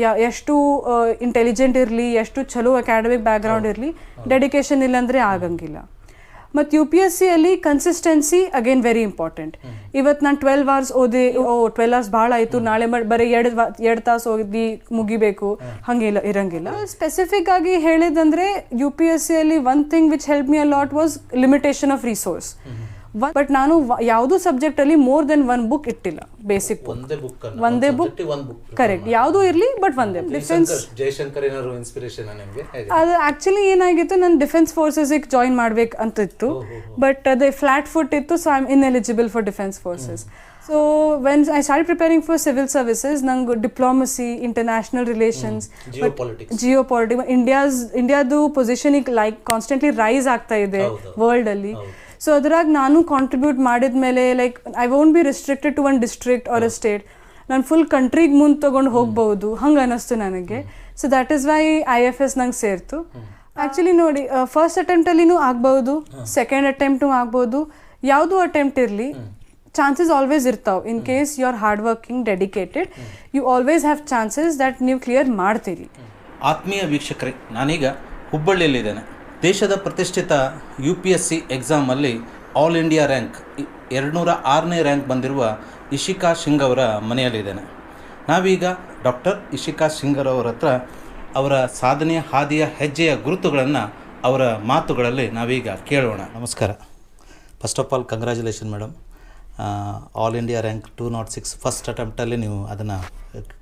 ಯಾ ಎಷ್ಟು ಇಂಟೆಲಿಜೆಂಟ್ ಇರಲಿ ಎಷ್ಟು ಚಲೋ ಅಕಾಡೆಮಿಕ್ ಬ್ಯಾಕ್ಗ್ರೌಂಡ್ ಇರಲಿ ಡೆಡಿಕೇಶನ್ ಇಲ್ಲಾಂದರೆ ಆಗಂಗಿಲ್ಲ. ಮತ್ತು ಯು ಪಿ ಎಸ್ ಸಿಯಲ್ಲಿ ಕನ್ಸಿಸ್ಟೆನ್ಸಿ ಅಗೇನ್ ವೆರಿ ಇಂಪಾರ್ಟೆಂಟ್ ಇವತ್ತು ನಾನು ಟ್ವೆಲ್ವ್ ಅವರ್ಸ್ ಓದಿ ಓ ಟ್ವೆಲ್ ಅವರ್ಸ್ ಭಾಳ ಆಯಿತು ನಾಳೆ ಮಾಡಿ ಬರೀ ಎರಡು ಎರಡು ತಾಸು ಓದಿ ಮುಗಿಬೇಕು ಹಂಗಿಲ್ಲ ಇರಂಗಿಲ್ಲ. ಸ್ಪೆಸಿಫಿಕ್ ಆಗಿ ಹೇಳಿದಂದ್ರೆ ಯು ಪಿ ಎಸ್ ಸಿಯಲ್ಲಿ one thing which help me a lot was limitation of resource but ನಾನು ಯಾವುದೂ ಸಬ್ಜೆಕ್ಟ್ ಅಲ್ಲಿ ಮೋರ್ ದೆನ್ ಒನ್ ಬುಕ್ ಇಟ್ಟಿಲ್ಲ ಬೇಸಿಕ್ ಒಂದೇ ಬುಕ್ ಒಂದೇ ಬುಕ್ ಕರೆಕ್ಟ್ ಯಾವುದೂ ಇರಲಿ ಬಟ್ ಒಂದೇ ಡಿಫೆನ್ಸ್ ಜಯಶಂಕರ್ ಏನಾದ್ರು ಇನ್ಸ್ಪಿರೇಷನ್ ಅದು ಆಕ್ಚುಲಿ ಏನಾಗಿತ್ತು ನಾನು ಡಿಫೆನ್ಸ್ ಫೋರ್ಸಸ್ ಜಾಯಿನ್ ಮಾಡ್ಬೇಕು ಅಂತ ಇತ್ತು ಬಟ್ ಅದೇ ಫ್ಲಾಟ್ ಫುಟ್ ಇತ್ತು so I'm am ineligible for defence forces so when I start preparing for civil services ನಂಗೆ diplomacy international relations geopolitics India's ಇಂಡಿಯಾದು ಪೊಸಿಷನ್ ಈಗ ಲೈಕ್ ಕಾನ್ಸ್ಟೆಂಟ್ಲಿ ರೈಸ್ ಆಗ್ತಾ ಇದೆ ವರ್ಲ್ಡಲ್ಲಿ ವರ್ಲ್ಡ್ ಅಲ್ಲಿ. ಸೊ ಅದ್ರಾಗ ನಾನು ಕಾಂಟ್ರಿಬ್ಯೂಟ್ ಮಾಡಿದ ಮೇಲೆ like I won't be restricted to one district or a state ನಾನು ಫುಲ್ ಕಂಟ್ರಿಗೆ ಮುಂದೆ ತೊಗೊಂಡು ಹೋಗ್ಬೋದು. ಹಂಗೆ ಅನ್ನಿಸ್ತು ನನಗೆ. So that is why I F S ನಂಗೆ ಸೇರ್ತು. ಆ್ಯಕ್ಚುಲಿ ನೋಡಿ ಫಸ್ಟ್ ಅಟೆಂಪ್ಟಲ್ಲಿನೂ ಆಗ್ಬೋದು. ಸೆಕೆಂಡ್ ಅಟೆಂಪ್ಟು ಆಗ್ಬೋದು. ಯಾವುದೂ ಅಟೆಂಪ್ಟ್ ಇರಲಿ. ಚಾನ್ಸಸ್ ಆಲ್ವೇಸ್ ಇರ್ತಾವೆ. In case you are hard working dedicated you always have chances that ನೀವು ಕ್ಲಿಯರ್ ಮಾಡ್ತೀರಿ. ಆತ್ಮೀಯ ವೀಕ್ಷಕರೇ ನಾನೀಗ ಹುಬ್ಬಳ್ಳಿಯಲ್ಲಿದ್ದೇನೆ. ದೇಶದ ಪ್ರತಿಷ್ಠಿತ ಯು ಪಿ ಎಸ್ ಸಿ ಎಕ್ಸಾಮಲ್ಲಿ ಆಲ್ ಇಂಡಿಯಾ ರ್ಯಾಂಕ್ ಎರಡುನೂರ ಆರನೇ ರ್ಯಾಂಕ್ ಬಂದಿರುವ ಇಶಿಕಾ ಸಿಂಗ್ ಅವರ ಮನೆಯಲ್ಲಿದ್ದೇನೆ ನಾವೀಗ ಡಾಕ್ಟರ್ ಇಶಿಕಾ ಸಿಂಗರ್ ಅವರ ಹತ್ರ ಅವರ ಸಾಧನೆಯ ಹಾದಿಯ ಹೆಜ್ಜೆಯ ಗುರುತುಗಳನ್ನು ಅವರ ಮಾತುಗಳಲ್ಲಿ ನಾವೀಗ ಕೇಳೋಣ. ನಮಸ್ಕಾರ. First of all congratulation madam all India rank two not six first ಅಟೆಂಪ್ಟಲ್ಲಿ ನೀವು ಅದನ್ನು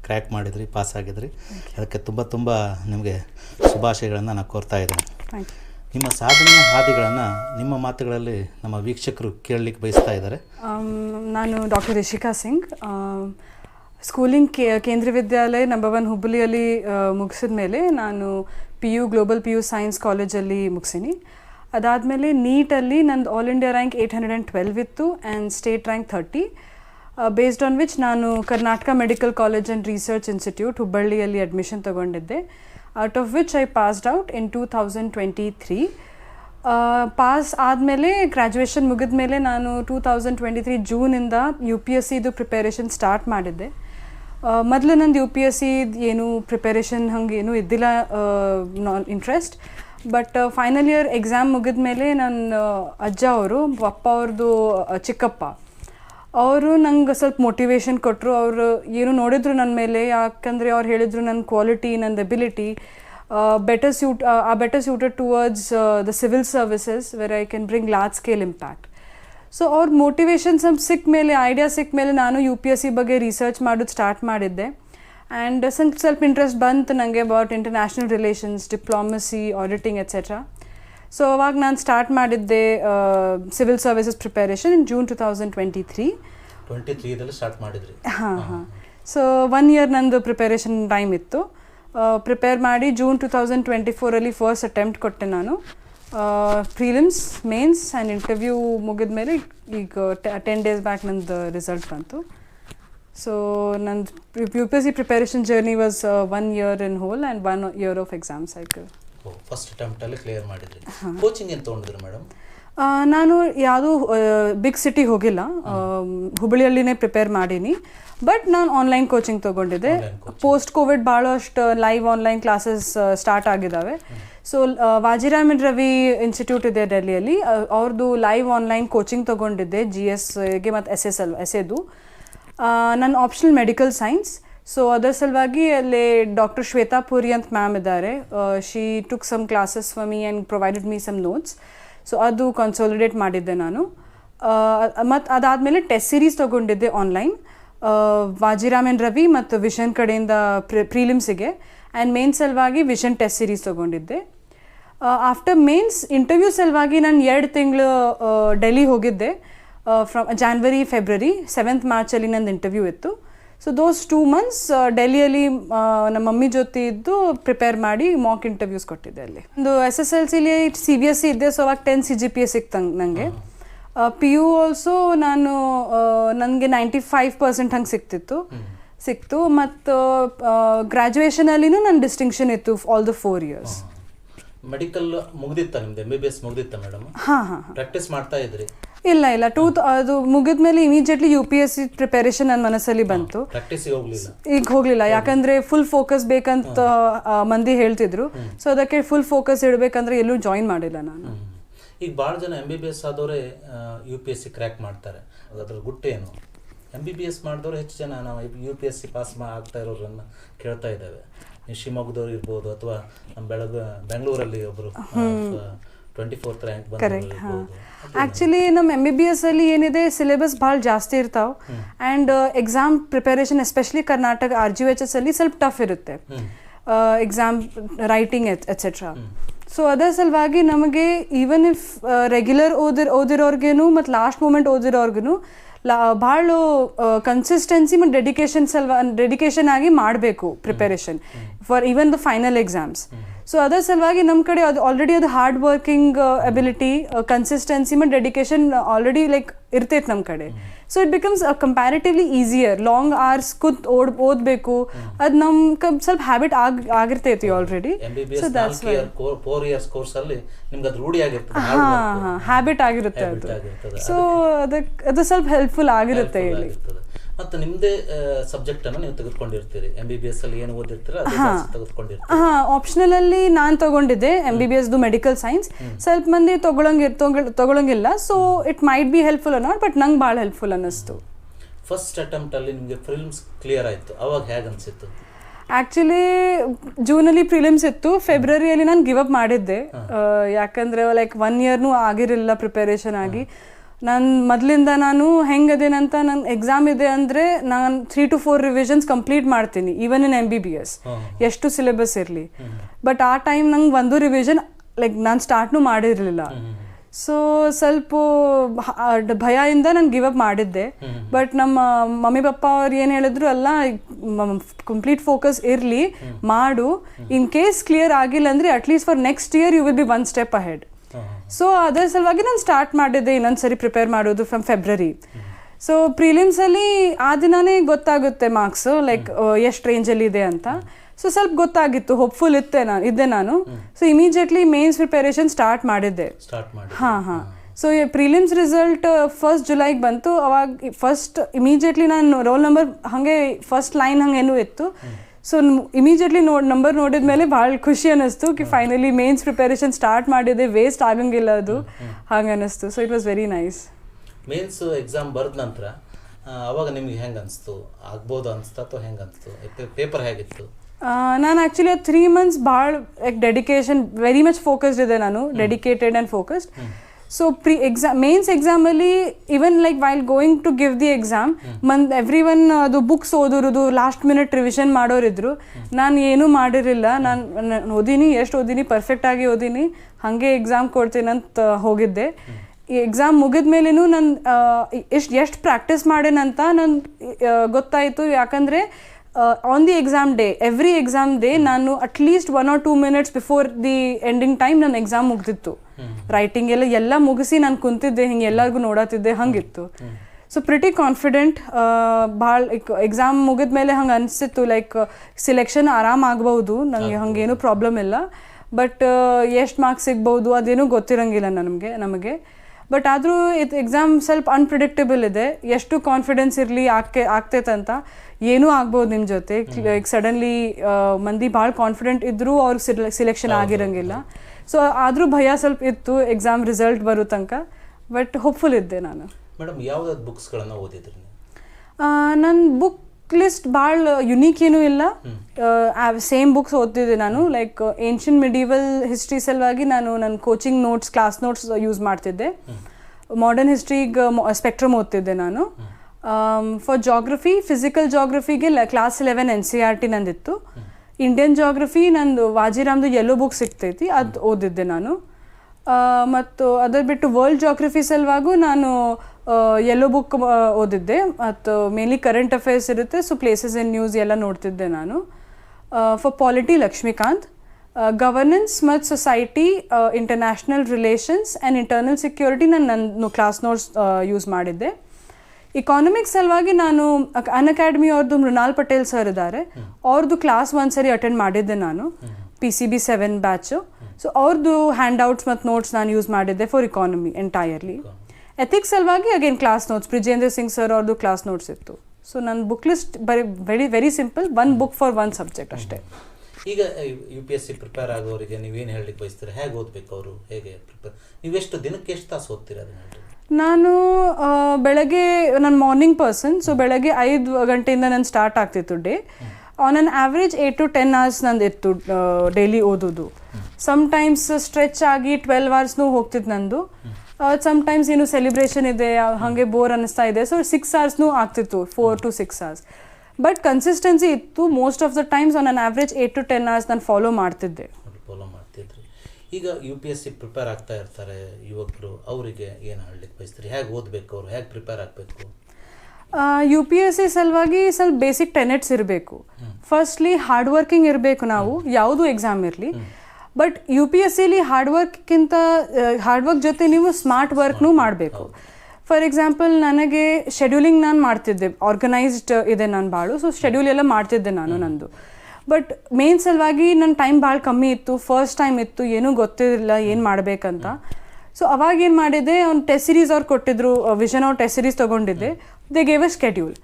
ಕ್ರ್ಯಾಕ್ ಮಾಡಿದ್ರಿ ಪಾಸ್ ಆಗಿದ್ರಿ. ಅದಕ್ಕೆ ತುಂಬ ತುಂಬ ನಿಮಗೆ ಶುಭಾಶಯಗಳನ್ನು ನಾನು ಕೋರ್ತಾ ಇದ್ದೇನೆ. ಥ್ಯಾಂಕ್ ಯು ನಿಮ್ಮ ಸಾಧನೆಯ ಹಾದಿಗಳನ್ನು ನಿಮ್ಮ ಮಾತುಗಳಲ್ಲಿ ನಮ್ಮ ವೀಕ್ಷಕರು ಕೇಳಲಿಕ್ಕೆ ಬಯಸ್ತಾ ಇದ್ದಾರೆ. ನಾನು ಡಾಕ್ಟರ್ ರಿಷಿಕಾ ಸಿಂಗ್. ಸ್ಕೂಲಿಂಗ್ ಕೇ ಕೇಂದ್ರೀಯ ವಿದ್ಯಾಲಯ ನಂಬರ್ ಒನ್ ಹುಬ್ಬಳ್ಳಿಯಲ್ಲಿ ಮುಗಿಸಿದ ಮೇಲೆ ನಾನು P U global P U science ಕಾಲೇಜಲ್ಲಿ ಮುಗಿಸಿನಿ. ಅದಾದಮೇಲೆ ನೀಟಲ್ಲಿ ನಂದು all India rank eight hundred and twelve ಇತ್ತು and state rank thirty. Based on which ನಾನು Karnataka medical college and research institute ಹುಬ್ಬಳ್ಳಿಯಲ್ಲಿ ಅಡ್ಮಿಷನ್ ತಗೊಂಡಿದ್ದೆ. Out of which I passed out in two thousand twenty three pass ಆದಮೇಲೆ graduation ಮುಗಿದ ಮೇಲೆ ನಾನು two thousand twenty three ಜೂನಿಂದ U P S ಸಿದು preparation start ಮಾಡಿದ್ದೆ. ಮೊದಲು ನಂದು ಯು ಪಿ ಎಸ್ ಸಿ ಏನು ಪ್ರಿಪೇರೇಷನ್ ಹಂಗೆ ಏನೂ ಇದ್ದಿಲ್ಲ ನಾನ್ interest but final year exam ಮುಗಿದ ಮೇಲೆ ನನ್ನ ಅಜ್ಜ ಅವರು, ಅಪ್ಪ ಅವ್ರದ್ದು ಚಿಕ್ಕಪ್ಪ ಅವರು ನಂಗೆ ಸ್ವಲ್ಪ ಮೋಟಿವೇಶನ್ ಕೊಟ್ಟರು ಅವರು ಏನು ನೋಡಿದ್ರು ನನ್ನ ಮೇಲೆ, ಯಾಕಂದರೆ ಅವ್ರು ಹೇಳಿದರು ನನ್ನ ಕ್ವಾಲಿಟಿ ನನ್ನ ability better suit a better suited towards the civil services where I can bring large scale impact so ಅವ್ರ ಮೋಟಿವೇಶನ್ ಸ್ವಲ್ಪ ಸಿಕ್ಕ ಮೇಲೆ ಐಡಿಯಾ ಸಿಕ್ಕ ಮೇಲೆ ನಾನು ಯು ಪಿ ಎಸ್ ಸಿ ಬಗ್ಗೆ ರಿಸರ್ಚ್ ಮಾಡೋದು ಸ್ಟಾರ್ಟ್ ಮಾಡಿದ್ದೆ. ಆ್ಯಂಡ್ ಸ್ವಲ್ಪ ಸ್ವಲ್ಪ ಇಂಟ್ರೆಸ್ಟ್ ಬಂತು ನನಗೆ about international relations diplomacy auditing etcetera so ಅವಾಗ ನಾನು ಸ್ಟಾರ್ಟ್ ಮಾಡಿದ್ದೆ civil services preparation in June two thousand twenty three twenty ತ್ರೀದಲ್ಲಿ start ಮಾಡಿದ್ರಿ. ಹಾಂ ಹಾಂ. ಸೊ ಒನ್ ಇಯರ್ ನಂದು ಪ್ರಿಪೇರೇಷನ್ ಟೈಮ್ ಇತ್ತು. ಪ್ರಿಪೇರ್ ಮಾಡಿ ಜೂನ್ ಟು ತೌಸಂಡ್ ಟ್ವೆಂಟಿ ಫೋರಲ್ಲಿ ಫಸ್ಟ್ ಅಟೆಂಪ್ಟ್ ಕೊಟ್ಟೆ ನಾನು. ಪ್ರೀಲಿಮ್ಸ್ ಮೇನ್ಸ್ ಆ್ಯಂಡ್ ಇಂಟರ್ವ್ಯೂ ಮುಗಿದ ಮೇಲೆ ಈಗ ಟೆನ್ ಡೇಸ್ ಬ್ಯಾಕ್ ನಂದು ರಿಸಲ್ಟ್ ಬಂತು. ಸೊ ನಂದು U P S C preparation journey was one year in whole and one year of exam cycle first ಅಟೆಂಪ್ಟಲ್ಲಿ clear ಮಾಡಿದ್ರಿ. ಕೋಚಿಂಗ್ ಏನು ತೊಗೊಂಡಿದ್ರಿ ಮೇಡಮ್ ನಾನು ಯಾವುದೂ ಬಿಗ್ ಸಿಟಿ ಹೋಗಿಲ್ಲ. ಹುಬ್ಬಳ್ಳಿಯಲ್ಲಿನೇ ಪ್ರಿಪೇರ್ ಮಾಡೀನಿ. ಬಟ್ ನಾನು ಆನ್ಲೈನ್ ಕೋಚಿಂಗ್ ತೊಗೊಂಡಿದ್ದೆ. ಪೋಸ್ಟ್ ಕೋವಿಡ್ ಭಾಳಷ್ಟು ಲೈವ್ ಆನ್ಲೈನ್ ಕ್ಲಾಸಸ್ ಸ್ಟಾರ್ಟ್ ಆಗಿದ್ದಾವೆ ಸೊ ವಾಜಿರಾಮಿನ್ ರವಿ ಇನ್ಸ್ಟಿಟ್ಯೂಟ್ ಇದೆ ಡೆಲ್ಲಿಯಲ್ಲಿ ಅವ್ರದ್ದು ಲೈವ್ ಆನ್ಲೈನ್ ಕೋಚಿಂಗ್ ತೊಗೊಂಡಿದ್ದೆ ಜಿ ಎಸ್ಗೆ ಮತ್ತು ಎಸ್ ಎಸ್ ಎಲ್ ಎಸ್ ಎದು ನನ್ನ ಆಪ್ಷನಲ್ ಮೆಡಿಕಲ್ ಸೈನ್ಸ್ ಸೊ ಅದರ ಸಲುವಾಗಿ ಅಲ್ಲಿ ಡಾಕ್ಟರ್ ಶ್ವೇತಾ ಪುರಿ ಅಂತ ಮ್ಯಾಮ್ ಇದ್ದಾರೆ. She took some classes for me and provided me some notes so ಅದು ಕನ್ಸಾಲಿಡೇಟ್ ಮಾಡಿದ್ದೆ ನಾನು. ಮತ್ತು ಅದಾದಮೇಲೆ ಟೆಸ್ಟ್ ಸೀರೀಸ್ ತೊಗೊಂಡಿದ್ದೆ ಆನ್ಲೈನ್ ವಾಜಿರಾಮನ್ ರವಿ ಮತ್ತು ವಿಷನ್ ಕಡೆಯಿಂದ ಪ್ರಿ ಪ್ರೀಲಿಮ್ಸಿಗೆ ಆ್ಯಂಡ್ ಮೇನ್ ಸಲುವಾಗಿ ವಿಷನ್ ಟೆಸ್ಟ್ ಸೀರೀಸ್ ತೊಗೊಂಡಿದ್ದೆ. ಆಫ್ಟರ್ ಮೇನ್ಸ್ ಇಂಟರ್ವ್ಯೂ ಸಲುವಾಗಿ ನಾನು ಎರಡು ತಿಂಗಳು ಡೆಲ್ಲಿ ಹೋಗಿದ್ದೆ. ಫ್ರಮ್ ಜಾನ್ವರಿ ಫೆಬ್ರವರಿ ಸೆವೆಂತ್ ಮಾರ್ಚಲ್ಲಿ ನಂದು ಇಂಟರ್ವ್ಯೂ ಇತ್ತು. ಸೊ ದೋಸ್ ಟೂ ಮಂತ್ಸ್ ಡೆಲ್ಲಿಯಲ್ಲಿ ನಮ್ಮ ಮಮ್ಮಿ ಜೊತೆ ಇದ್ದು ಪ್ರಿಪೇರ್ ಮಾಡಿ ಮಾಕ್ ಇಂಟರ್ವ್ಯೂಸ್ ಕೊಟ್ಟಿದ್ದೆ ಅಲ್ಲಿ. ಒಂದು ಎಸ್ ಎಸ್ ಎಲ್ ಸಿಲಿ ಸಿ ಬಿ ಎಸ್ ಸಿ ಇದ್ದೆ ಸೊ ಅವಾಗ ten C G P S ಸಿಕ್ತಂಗೆ ನನಗೆ ಪಿ ಯು ಆಲ್ಸೋ ನಾನು ನನಗೆ ನೈಂಟಿ ಫೈವ್ ಪರ್ಸೆಂಟ್ ಹಂಗೆ ಸಿಕ್ತಿತ್ತು. ಸಿಕ್ತು. ಮತ್ತು ಗ್ರ್ಯಾಜುಯೇಷನಲ್ಲಿನೂ ನನ್ನ ಡಿಸ್ಟಿಂಕ್ಷನ್ ಇತ್ತು all the four years medical ಮುಗ್ದಿತ್ತ ನಿಮ್ದು ಎಂ ಬಿ ಬಿ ಎಸ್ ಮುಗ್ದಿತ್ತ ಮೇಡಮ್ ಹಾಂ ಹಾಂ ಪ್ರಾಕ್ಟೀಸ್ ಮಾಡ್ತಾ ಇದ್ರಿ. ಇಲ್ಲ ಇಲ್ಲ. ಟೂ ಅದು ಮುಗಿದ್ಮೇಲೆ immediately U P S C preparation ನನ್ನ ಮನಸ್ಸಲ್ಲಿ ಬಂತು. ಈಗ ಹೋಗ್ಲಿಲ್ಲ. ಯಾಕಂದ್ರೆ ಫುಲ್ ಫೋಕಸ್ ಬೇಕಂತ ಮಂದಿ ಹೇಳ್ತಿದ್ರು. ಸೊ ಅದಕ್ಕೆ ಫುಲ್ ಫೋಕಸ್ ಇಡಬೇಕಂದ್ರೆ ಎಲ್ಲೂ ಜಾಯಿನ್ ಮಾಡಿಲ್ಲ ನಾನು. ಈಗ ಭಾಳ ಜನ M B B S ಆದವರೇ U P S C crack ಮಾಡ್ತಾರೆ. ಅದರ ಗುಟ್ಟೇನು ಎಂ ಬಿ ಬಿ ಎಸ್ ಮಾಡಿದವರು ಹೆಚ್ಚು ಜನ ನಾವು U P S C pass ಆಗ್ತಾ ಇರೋರನ್ನ ಕೇಳ್ತಾ ಇದ್ದೇವೆ. ಶಿವಮೊಗ್ಗದವ್ರು ಇರ್ಬೋದು ಅಥವಾ ನಮ್ಮ ಬೆಳಗ್ಗೆ ಬೆಂಗಳೂರಲ್ಲಿ ಒಬ್ಬರು ಟ್ವೆಂಟಿ ರ್ಯಾಂಕ್ ಕರೆಕ್ಟ್ ಹಾಂ. ಆ್ಯಕ್ಚುಲಿ ನಮ್ಮ ಎಂ ಬಿ ಬಿ ಎಸ್ ಅಲ್ಲಿ ಏನಿದೆ ಸಿಲೆಬಸ್ ಭಾಳ ಜಾಸ್ತಿ ಇರ್ತಾವೆ. And exam preparation especially Karnataka R G H S ಅಲ್ಲಿ ಸ್ವಲ್ಪ ಟಫ್ ಇರುತ್ತೆ. ಎಕ್ಸಾಮ್ ರೈಟಿಂಗ್ ಎಟ್ಸೆಟ್ರಾ ಸೊ ಅದರ ಸಲುವಾಗಿ ನಮಗೆ ಈವನ್ ಇಫ್ ರೆಗ್ಯುಲರ್ ಓದಿರ್ ಓದಿರೋರ್ಗೇನು ಮತ್ತು ಲಾಸ್ಟ್ ಮೂಮೆಂಟ್ ಓದಿರೋರ್ಗು ಲಾ ಭಾಳ ಕನ್ಸಿಸ್ಟೆನ್ಸಿ ಮತ್ತು ಡೆಡಿಕೇಶನ್ ಸಲ್ವ ಡೆಡಿಕೇಶನ್ ಆಗಿ ಮಾಡಬೇಕು preparation for even the final exams so ಅದರ ಸಲುವಾಗಿ ನಮ್ಮ ಕಡೆ ಅದು ಆಲ್ರೆಡಿ ಅದು ಹಾರ್ಡ್ ವರ್ಕಿಂಗ್ ಅಬಿಲಿಟಿ ಕನ್ಸಿಸ್ಟೆನ್ಸಿ ಮತ್ತು ಡೆಡಿಕೇಶನ್ ಆಲ್ರೆಡಿ ಲೈಕ್ ಇರ್ತೈತೆ ನಮ್ಮ ಕಡೆ. So it becomes comparatively easier long hours ಕುತ್ ಓಡ್ ಓದಬೇಕು. ಅದು ನಮ್ಮ ಸ್ವಲ್ಪ ಹ್ಯಾಬಿಟ್ ಆಗ ಆಗಿರ್ತೈತಿ already so that's four years course ಅಲ್ಲಿ ನಿಮ್ಗೆ ಅದು ರೂಢಿ ಆಗಿರ್ತದೆ ಹಾಂ ಹಾಂ ಹ್ಯಾಬಿಟ್ ಆಗಿರುತ್ತೆ ಅದು. ಸೊ ಅದಕ್ಕೆ ಅದು ಸ್ವಲ್ಪ ಹೆಲ್ಪ್ಫುಲ್ ಆಗಿರುತ್ತೆ ಇಲ್ಲಿ. ಮತ್ತೆ ನಿಮ್ಮದೇ ಸಬ್ಜೆಕ್ಟ್ ಅನ್ನ ನೀವು ತೆಗೆದುಕೊಂಡಿರ್ತೀರಿ. ಎಂ ಬಿ ಬಿ ಎಸ್ ಅಲ್ಲಿ ಏನು ಓದಿರ್ತೀರ ತೆಗೆದುಕೊಂಡಿರ್ತೀರಿ. ಹಾಂ ಆಪ್ಷನಲಲ್ಲಿ ನಾನು ತಗೊಂಡಿದ್ದೆ ಎಂ ಬಿ ಬಿ ಎಸ್ದು ಮೆಡಿಕಲ್ ಸೈನ್ಸ್ ಸ್ವಲ್ಪ ಮಂದಿ ತಗೊಳಂಗಿ ತಗೊಳಂಗಿಲ್ಲ. So it might be helpful not but ನಂಗೆ ಭಾಳ ಹೆಲ್ಪ್ಫುಲ್ ಅನ್ನಿಸ್ತು. ಫಸ್ಟ್ ಅಟೆಂಪ್ಟ್ ಅಲ್ಲಿ ನಿಮಗೆ ಫಿಲ್ಮ್ಸ್ ಕ್ಲಿಯರ್ ಆಯ್ತು. ಅವಾಗ ಹೇಗೆ ಅನಿಸಿತ್ತು? ಆ್ಯಕ್ಚುಲಿ ಜೂನಲ್ಲಿ ಪ್ರಿಲಿಮ್ಸ್ ಇತ್ತು. ಫೆಬ್ರವರಿಯಲ್ಲಿ ನಾನು ಗಿವ್ ಅಪ್ ಮಾಡಿದ್ದೆ. ಯಾಕಂದರೆ ಯಾಕಂದ್ರೆ ಲೈಕ್ ಒನ್ ಇಯರ್ನೂ ಆಗಿರಲಿಲ್ಲ ಪ್ರಿಪರೇಷನ್ ಆಗಿ. ನಾನು ಮೊದಲಿಂದ ನಾನು ಹೆಂಗದೇನಂತ ನನ್ನ ಎಕ್ಸಾಮ್ ಇದೆ ಅಂದರೆ ನಾನು three to four revisions complete ಮಾಡ್ತೀನಿ even in M B B S ಎಷ್ಟು ಸಿಲೆಬಸ್ ಇರಲಿ. ಬಟ್ ಆ ಟೈಮ್ ನಂಗೆ ಒಂದು ರಿವಿಷನ್ ಲೈಕ್ ನಾನು ಸ್ಟಾರ್ಟ್ನೂ ಮಾಡಿರಲಿಲ್ಲ. ಸೊ ಸ್ವಲ್ಪ ಭಯದಿಂದ ನಾನು ಗಿವ್ ಅಪ್ ಮಾಡಿದ್ದೆ. ಬಟ್ ನಮ್ಮ ಮಮ್ಮಿ ಪಪ್ಪ ಅವ್ರು ಏನು ಹೇಳಿದ್ರು ಅಲ್ಲ ಕಂಪ್ಲೀಟ್ ಫೋಕಸ್ ಇರಲಿ ಮಾಡು. ಇನ್ ಕೇಸ್ ಕ್ಲಿಯರ್ ಆಗಿಲ್ಲ ಅಂದರೆ at least for next year you will be one step ahead so ಅದರ ಸಲುವಾಗಿ ನಾನು ಸ್ಟಾರ್ಟ್ ಮಾಡಿದ್ದೆ ಇನ್ನೊಂದು ಸರಿ ಪ್ರಿಪೇರ್ ಮಾಡೋದು ಫ್ರಮ್ ಫೆಬ್ರವರಿ ಸೊ ಪ್ರಿಲಿಮ್ಸಲ್ಲಿ ಆ ದಿನನೇ ಗೊತ್ತಾಗುತ್ತೆ ಮಾರ್ಕ್ಸ್ ಲೈಕ್ ಎಷ್ಟು ರೇಂಜಲ್ಲಿ ಇದೆ ಅಂತ. ಸೊ ಸ್ವಲ್ಪ ಗೊತ್ತಾಗಿತ್ತು ಹೋಪ್ಫುಲ್ ಇತ್ತೆ ನಾನು ಇದ್ದೆ ನಾನು. So immediately mains preparation start ಮಾಡಿದ್ದೆ. ಹಾಂ ಹಾಂ. ಸೊ ಪ್ರಿಲಿಮ್ಸ್ ರಿಸಲ್ಟ್ ಫಸ್ಟ್ ಜುಲೈಗೆ ಬಂತು ಅವಾಗ ಫಸ್ಟ್ ಇಮಿಡಿಯೇಟ್ಲಿ ನಾನು ರೋಲ್ ನಂಬರ್ ಹಾಗೆ ಫಸ್ಟ್ ಲೈನ್ ಹಂಗೇನೂ ಇತ್ತು. ಸೊ ಇಮಿಡಿಯೇಟ್ಲಿ ನೋಡ್ ನಂಬರ್ ನೋಡಿದ ಮೇಲೆ ಭಾಳ ಖುಷಿ ಅನ್ನಿಸ್ತು ಕಿ ಫೈನಲಿ ಮೇನ್ಸ್ ಪ್ರಿಪರೇಷನ್ ಸ್ಟಾರ್ಟ್ ಮಾಡಿದೆ ವೇಸ್ಟ್ ಆಗಂಗಿಲ್ಲ ಅದು ಹಾಗೆ ಅನ್ನಿಸ್ತು so it was very nice mains exam ಬರೆದ ನಂತರ ಅವಾಗ ನಿಮ್ಗೆ ಹೆಂಗೆ ಅನಿಸ್ತು? ಆಗ್ಬೋದು ಅನಿಸ್ತಾ ಅಥವಾ ಹೆಂಗೆ ಅನಿಸ್ತು? ಪೇಪರ್ ಹೇಗಿತ್ತು? ನಾನು ಆ್ಯಕ್ಚುಲಿ ತ್ರೀ ಮಂತ್ಸ್ ಭಾಳ like dedication very much focused ಇದೆ ನಾನು. Dedicated and focused so pre exam mains ಎಕ್ಸಾಮಲ್ಲಿ even like while going to give the exam Mann everyone ಅದು ಬುಕ್ಸ್ ಓದಿರೋದು ಲಾಸ್ಟ್ ಮಿನಿಟ್ ರಿವಿಷನ್ ಮಾಡೋರಿದ್ರು. ನಾನು ಏನೂ ಮಾಡಿರಲಿಲ್ಲ. ನಾನು ಓದೀನಿ ಎಷ್ಟು ಓದೀನಿ ಪರ್ಫೆಕ್ಟಾಗಿ ಓದೀನಿ. ಹಾಗೆ ಎಕ್ಸಾಮ್ ಕೊಡ್ತೀನಿ ಅಂತ ಹೋಗಿದ್ದೆ ಈ ಎಕ್ಸಾಮ್ ಮುಗಿದ ಮೇಲೇನು ನಾನು ಎಷ್ಟು ಎಷ್ಟು ಪ್ರಾಕ್ಟೀಸ್ ಮಾಡೇನಂತ ನಾನು ಗೊತ್ತಾಯಿತು. ಯಾಕಂದರೆ on the exam day every exam day ನಾನು at least one or two minutes before the ending time ನನ್ನ ಎಕ್ಸಾಮ್ ಮುಗ್ದಿತ್ತು. ರೈಟಿಂಗ್ ಎಲ್ಲ ಎಲ್ಲ ಮುಗಿಸಿ ನಾನು ಕುಂತಿದ್ದೆ ಹಿಂಗೆ ಎಲ್ಲರಿಗೂ ನೋಡತ್ತಿದ್ದೆ ಹಂಗಿತ್ತು. ಸೊ ಪ್ರಿಟಿ ಕಾನ್ಫಿಡೆಂಟ್ ಭಾಳ ಎಕ್ಸಾಮ್ ಮುಗಿದ ಮೇಲೆ ಹಂಗೆ ಅನಿಸಿತ್ತು ಲೈಕ್ ಸಿಲೆಕ್ಷನ್ ಆರಾಮ ಆಗ್ಬೋದು ನನಗೆ ಹಂಗೇನು ಪ್ರಾಬ್ಲಮ್ ಇಲ್ಲ. ಬಟ್ ಎಷ್ಟು ಮಾರ್ಕ್ಸ್ ಸಿಗ್ಬೋದು ಅದೇನು ಗೊತ್ತಿರಂಗಿಲ್ಲ ನಮಗೆ ನಮಗೆ. ಬಟ್ ಆದರೂ ಇದು ಎಕ್ಸಾಮ್ ಸ್ವಲ್ಪ ಅನ್ಪ್ರಿಡಿಕ್ಟಬಲ್ ಇದೆ. ಎಷ್ಟು ಕಾನ್ಫಿಡೆನ್ಸ್ ಇರಲಿ ಆಗ್ಕೆ ಆಗ್ತೈತಂತ ಏನೂ ಆಗ್ಬೋದು ನಿಮ್ಮ ಜೊತೆ. ಲೈಕ್ ಸಡನ್ಲಿ ಮಂದಿ ಭಾಳ ಕಾನ್ಫಿಡೆಂಟ್ ಇದ್ದರೂ ಅವ್ರಿಗೆ ಸಿಲೆಕ್ಷನ್ ಆಗಿರಂಗಿಲ್ಲ. ಸೊ ಆದರೂ ಭಯ ಸ್ವಲ್ಪ ಇತ್ತು ಎಕ್ಸಾಮ್ ರಿಸಲ್ಟ್ ಬರೋ ತನಕ. ಬಟ್ ಹೋಪ್ಫುಲ್ ಇದ್ದೆ ನಾನು. ಮೇಡಮ್ ಯಾವ್ದಾದ್ರು ಬುಕ್ಸ್ಗಳನ್ನು ಓದಿದ್ರಿ ನಾನು ನನ್ನ ಬುಕ್ ಲಿಸ್ಟ್ ಭಾಳ ಯುನೀಕ್ ಏನೂ ಇಲ್ಲ. ಸೇಮ್ ಬುಕ್ಸ್ ಓದ್ತಿದ್ದೆ ನಾನು. ಲೈಕ್ ಏನ್ಷಿಯನ್ ಮಿಡಿವಲ್ ಹಿಸ್ಟ್ರಿ ಸಲುವಾಗಿ ನಾನು ನನ್ನ coaching notes class notes use ಮಾಡ್ತಿದ್ದೆ. ಮಾಡರ್ನ್ ಹಿಸ್ಟ್ರಿಗೆ ಸ್ಪೆಕ್ಟ್ರಮ್ ಓದ್ತಿದ್ದೆ ನಾನು. For geography physical ಜಾಗ್ರಫಿಗೆ class eleven N C E R T. Indian geography ನಂದು ವಾಜಿರಾಮ್ದು ಯೆಲ್ಲೋ ಬುಕ್ ಸಿಗ್ತೈತಿ ಅದು ಓದಿದ್ದೆ ನಾನು. ಮತ್ತು ಅದರ ಬಿಟ್ಟು ವರ್ಲ್ಡ್ ಜಾಗ್ರಫಿ ಸಲುವಾಗೂ ನಾನು ಯೆಲ್ಲೋ ಬುಕ್ ಓದಿದ್ದೆ. ಮತ್ತು ಮೇನ್ಲಿ ಕರೆಂಟ್ ಅಫೇರ್ಸ್ ಇರುತ್ತೆ ಸೊ ಪ್ಲೇಸಸ್ ಇನ್ ನ್ಯೂಸ್ ಎಲ್ಲ ನೋಡ್ತಿದ್ದೆ ನಾನು. ಫಾರ್ ಪಾಲಿಟಿ ಲಕ್ಷ್ಮೀಕಾಂತ್ ಗವರ್ನೆನ್ಸ್ ಮತ್ತು society international relations and internal security ನಾನು ನನ್ನ ಕ್ಲಾಸ್ ನೋಟ್ಸ್ ಯೂಸ್ ಮಾಡಿದ್ದೆ. ಇಕಾನಮಿಕ್ಸ್ ಸಲುವಾಗಿ ನಾನು ಅನ್ ಅಕಾಡೆಮಿ ಅವ್ರದ್ದು ಮೃಣಾಲ್ ಪಟೇಲ್ ಸರ್ ಇದ್ದಾರೆ. ಅವ್ರದ್ದು ಕ್ಲಾಸ್ ಒಂದು ಸರಿ ಅಟೆಂಡ್ ಮಾಡಿದ್ದೆ ನಾನು P C B seven batch so ಅವ್ರದ್ದು ಹ್ಯಾಂಡ್ ಔಟ್ಸ್ ಮತ್ತು ನೋಟ್ಸ್ ನಾನು ಯೂಸ್ ಮಾಡಿದ್ದೆ ಫಾರ್ ಇಕಾನಮಿ ಎಂಟೈರ್ಲಿ ಎಥಿಕ್ಸ್ ಸಲುವಾಗಿ again class notes Brijendra Singh sir ಅವ್ರದ್ದು ಕ್ಲಾಸ್ ನೋಟ್ಸ್ ಇತ್ತು. ಸೊ ನನ್ನ ಬುಕ್ ಲಿಸ್ಟ್ ಬರೀ very very simple one book for one subject ಅಷ್ಟೇ. ಈಗ U P S C prepare ಆಗೋರಿಗೆ ನೀವೇನು ಹೇಳಲಿಕ್ಕೆ ಬಯಸ್ತೀರಾ? ಹೇಗೆ ಓದಬೇಕು ಅವರು? ಹೇಗೆ ಪ್ರಿಪೇರ್ ಎಷ್ಟು ದಿನಕ್ಕೆ ಎಷ್ಟು ತಾಸು ಓದ್ತೀರಾ ಅದನ್ನ ನಾನು ಬೆಳಗ್ಗೆ ನಾನು ಮಾರ್ನಿಂಗ್ ಪರ್ಸನ್ ಸೊ ಬೆಳಗ್ಗೆ ಐದು ಗಂಟೆಯಿಂದ ನಾನು ಸ್ಟಾರ್ಟ್ ಆಗ್ತಿತ್ತು day on an average eight to ten hours ನಂದು ಇತ್ತು ಡೈಲಿ ಓದೋದು. ಸಮ್ಟೈಮ್ಸ್ ಸ್ಟ್ರೆಚ್ ಆಗಿ ಟ್ವೆಲ್ವ್ ಅವರ್ಸ್ನೂ ಹೋಗ್ತಿತ್ತು ನಂದು. ಸಮ್ಟೈಮ್ಸ್ ಏನು ಸೆಲೆಬ್ರೇಷನ್ ಇದೆ ಹಾಗೆ ಬೋರ್ ಅನ್ನಿಸ್ತಾ ಇದೆ. ಸೊ ಸಿಕ್ಸ್ ಅವರ್ಸ್ನೂ ಆಗ್ತಿತ್ತು four to six hours but consistency ಇತ್ತು most of the times on on average eight to ten hours ನಾನು ಫಾಲೋ ಮಾಡ್ತಿದ್ದೆ. ಫಾಲೋ ಮಾಡ್ತಿದ್ರಿ. ಈಗ U P S C prepare ಆಗ್ತಾ ಇರ್ತಾರೆ ಯುವಕರು ಅವರಿಗೆ ಏನು ಹೇಳಲಿಕ್ಕೆ ಬಯಸ್ತೀರಿ? ಹೇಗೆ ಓದಬೇಕು ಅವರು? ಹೇಗೆ ಪ್ರಿಪೇರ್ ಆಗಬೇಕು? ಯು ಪಿ ಎಸ್ ಸಿ ಸಲುವಾಗಿ ಸ್ವಲ್ಪ ಬೇಸಿಕ್ ಟೆನೆಟ್ಸ್ ಇರಬೇಕು. ಫಸ್ಟ್ಲಿ ಹಾರ್ಡ್ ವರ್ಕಿಂಗ್ ಇರಬೇಕು ನಾವು ಯಾವುದು ಎಕ್ಸಾಮ್ ಇರಲಿ. ಬಟ್ ಯು ಪಿ ಎಸ್ ಸಿಲಿ ಹಾರ್ಡ್ ವರ್ಕ್ಕಿಂತ ಹಾರ್ಡ್ ವರ್ಕ್ ಜೊತೆ ನೀವು ಸ್ಮಾರ್ಟ್ ವರ್ಕ್ನೂ ಮಾಡಬೇಕು. ಫಾರ್ ಎಕ್ಸಾಂಪಲ್ ನನಗೆ ಶೆಡ್ಯೂಲಿಂಗ್ ನಾನು ಮಾಡ್ತಿದ್ದೆ. ಆರ್ಗನೈಸ್ಡ್ ಇದೆ ನಾನು ಭಾಳು ಸೊ ಶೆಡ್ಯೂಲ್ ಎಲ್ಲ ಮಾಡ್ತಿದ್ದೆ ನಾನು ನಂದು. ಬಟ್ ಮೇನ್ ಸಲುವಾಗಿ ನನ್ನ ಟೈಮ್ ಭಾಳ ಕಮ್ಮಿ ಇತ್ತು. ಫಸ್ಟ್ ಟೈಮ್ ಇತ್ತು. ಏನೂ ಗೊತ್ತಿರಲಿಲ್ಲ ಏನು ಮಾಡಬೇಕಂತ. ಸೊ ಅವಾಗ ಏನು ಮಾಡಿದೆ ಅವ್ನು ಟೆಸ್ಟ್ ಸೀರೀಸ್ ಅವ್ರು ಕೊಟ್ಟಿದ್ರು. ವಿಷನ್ ಅವ್ರು ಟೆಸ್ಟ್ ಸಿರೀಸ್ ತೊಗೊಂಡಿದ್ದೆ. ದೇ ಗೇವ್ ಅ ಸ್ಕೆಡ್ಯೂಲ್